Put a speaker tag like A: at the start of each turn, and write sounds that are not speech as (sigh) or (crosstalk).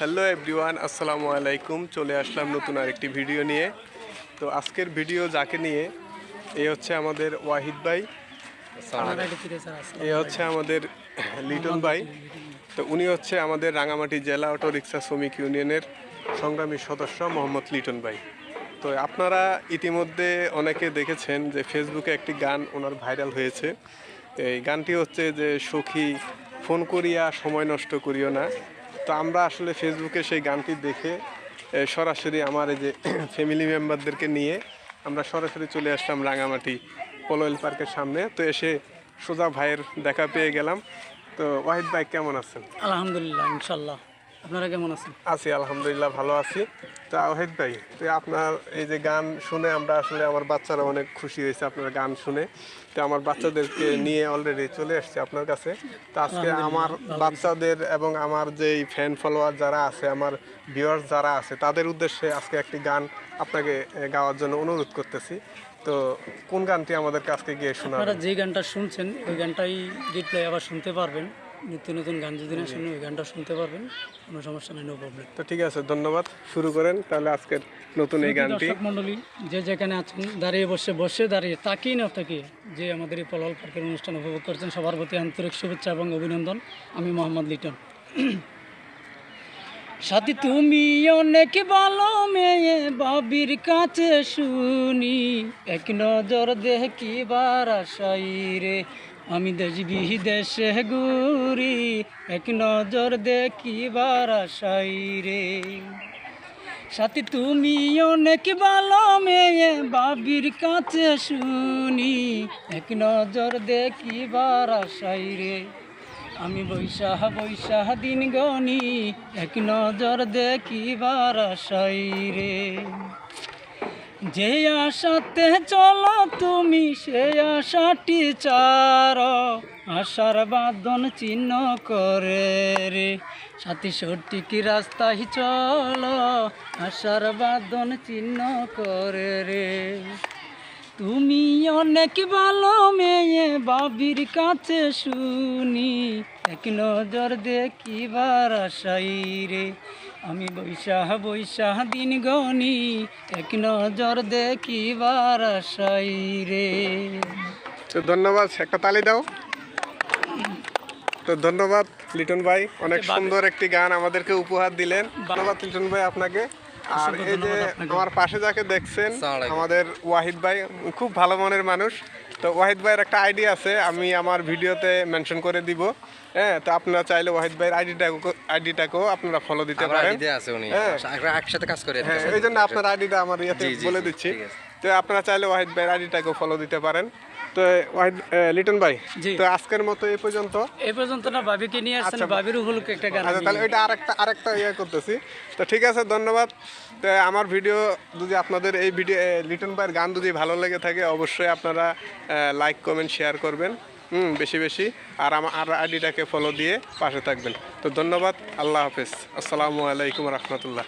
A: Hello everyone আসসালামু আলাইকুম। চলে আসলাম নতুন আরেকটি ভিডিও নিয়ে। তো আজকের ভিডিও যাকে নিয়ে এ হচ্ছে আমাদের ওয়াহিদ ভাই। এ হচ্ছে আমাদের লিটন ভাই। তো উনি হচ্ছে আমাদের রাঙামাটি জেলা অটো রিক্সা শ্রমিক ইউনিয়নের সংগ্রামী সদস্য মোহাম্মদ লিটন ভাই। তো আপনারা ইতিমধ্যে অনেকে দেখেছেন যে ফেসবুকে একটি গান ওনার ভাইরাল হয়েছে। এই গানটি হচ্ছে যে সখী ফোন করিয়া সময় নষ্ট করিও না। তো আমরা আসলে ফেসবুকে সেই গানটি দেখে সরাসরি আমার এই যে (clears throat) ফ্যামিলি মেম্বারদেরকে নিয়ে আমরা সরাসরি চলে আসলাম রাঙামাটি পলোয়েল পার্কের সামনে। তো এসে সোজা ভাইয়ের দেখা পেয়ে গেলাম। তো ওয়াহিদ ভাই, কেমন আছেন?
B: আলহামদুলিল্লাহ, ইনশাল্লাহ। আপনারা কেমন আছেন?
A: আছি আলহামদুলিল্লাহ ভালো আছি। তো ওয়াহিদ ভাই তো আপনার এই যে গান শুনে আমরা আসলে আমার বাচ্চারা অনেক খুশি হয়েছে আপনার গান শুনে। তো আমার বাচ্চাদেরকে নিয়ে অলরেডি চলে আসছে আপনার কাছে। তো আজকে আমার বাচ্চাদের এবং আমার যেই ফ্যান ফলোয়ার যারা আছে আমার ভিউয়ার্স যারা আছে তাদের উদ্দেশ্যে আজকে একটি গান আপনাকে গাওয়ার জন্য অনুরোধ করতেছি। তো কোন গানটি আমাদের কাছকে গিয়ে
B: আপনারা যে গানটা শুনছেন ওই গানটাই রিপ্লাই আবার শুনতে পারবেন। নিত্য নতুন গান যদি না শুনে ওই গানটা শুনতে পারবেন কোনো সমস্যা নেই নো প্রবলেম
A: তো ঠিক আছে ধন্যবাদ। শুরু করেন তাহলে আজকের নতুন এই গানটি।
B: দর্শক মণ্ডলী যে যেখানে আছেন দাঁড়িয়ে বসে বসে দাঁড়িয়ে তাকিয়ে না তাকিয়ে যে আমাদের এই পলল পার্কের অনুষ্ঠান উপভোগ করছেন সবার প্রতি আন্তরিক শুভেচ্ছা এবং অভিনন্দন। আমি মোহাম্মদ লিটন। সাথী তুমি অনেক ভালো মেয়ে বাবির কাছে শুনি। এক নজর দেখিবার আশাই রে আমি দেশ বিদেশে ঘুরি, এক নজর দেখিবার আশাই রে। সাথী, তুমি অনেক ভালো মেয়ে, বাবির কাছে শুনি, এক নজর দেখিবার আশাই রে। আমি বৈশাখ বৈশাখ দিন গনি, এক নজর দেখিবার আশাই রে। যে আশাতে চলো তুমি, সে আশাটি চার। আশার বাদন চিহ্ন করে রে, সাথী সঠিক রাস্তায় চলো। আশার বাদন চিহ্ন করে রে। তুমি অনেক ভালো মেয়ে, বাবির কাছে শুনি। এক নজর দেখিবার আশাই রে। আমি বৈশাখ বৈশাখ দিন গনি এক নজর দেখিবার আশাই রে।
A: তো ধন্যবাদ একটা তালি দাও। তো ধন্যবাদ লিটন ভাই অনেক সুন্দর একটি গান আমাদেরকে উপহার দিলেন। ধন্যবাদ লিটন ভাই আপনাকে। আর এই যে আমার পাশে যাকে দেখছেন আমাদের ওয়াহিদ ভাই খুব ভালো মনের মানুষ। তো ওয়াহিদ ভাইয়ের একটা আইডি আছে আমি আমার ভিডিওতে মেনশন করে দিব। হ্যাঁ তো আপনারা চাইলে ওয়াহিদ ভাইয়ের আইডিটাকে আইডিটাকেও আপনারা ফলো দিতে পারেন।
C: আইডিয়া আছে উনি।
A: হ্যাঁ।
C: একসাথে কাজ করে
A: হ্যাঁ এই জন্য আপনার আইডিটা আমার ইয়েতে বলে দিচ্ছি। তো আপনারা চাইলে ওয়াহিদ ভাইয়ের আইডিটাকেও ফলো দিতে পারেন। তো ওয়াহিদ লিটন ভাই তো আজকের মতো এই পর্যন্ত।
B: এই পর্যন্ত না বাবিকে নিয়ে আসছেন বাবির উপলক্ষে একটা গান
A: আচ্ছা তাহলে ওইটা আরেকটা আরেকটা ইয়ে করতেছি। তো ঠিক আছে ধন্যবাদ। তো আমার ভিডিও যদি আপনাদের এই ভিডিও লিটন ভাইয়ের গান যদি ভালো লেগে থাকে অবশ্যই আপনারা লাইক কমেন্ট শেয়ার করবেন। হুম বেশি বেশি। আর আমার আর আইডিটাকে ফলো দিয়ে পাশে থাকবেন। তো ধন্যবাদ আল্লাহ হাফেজ। আসসালামু আলাইকুম রহমতুল্লাহ।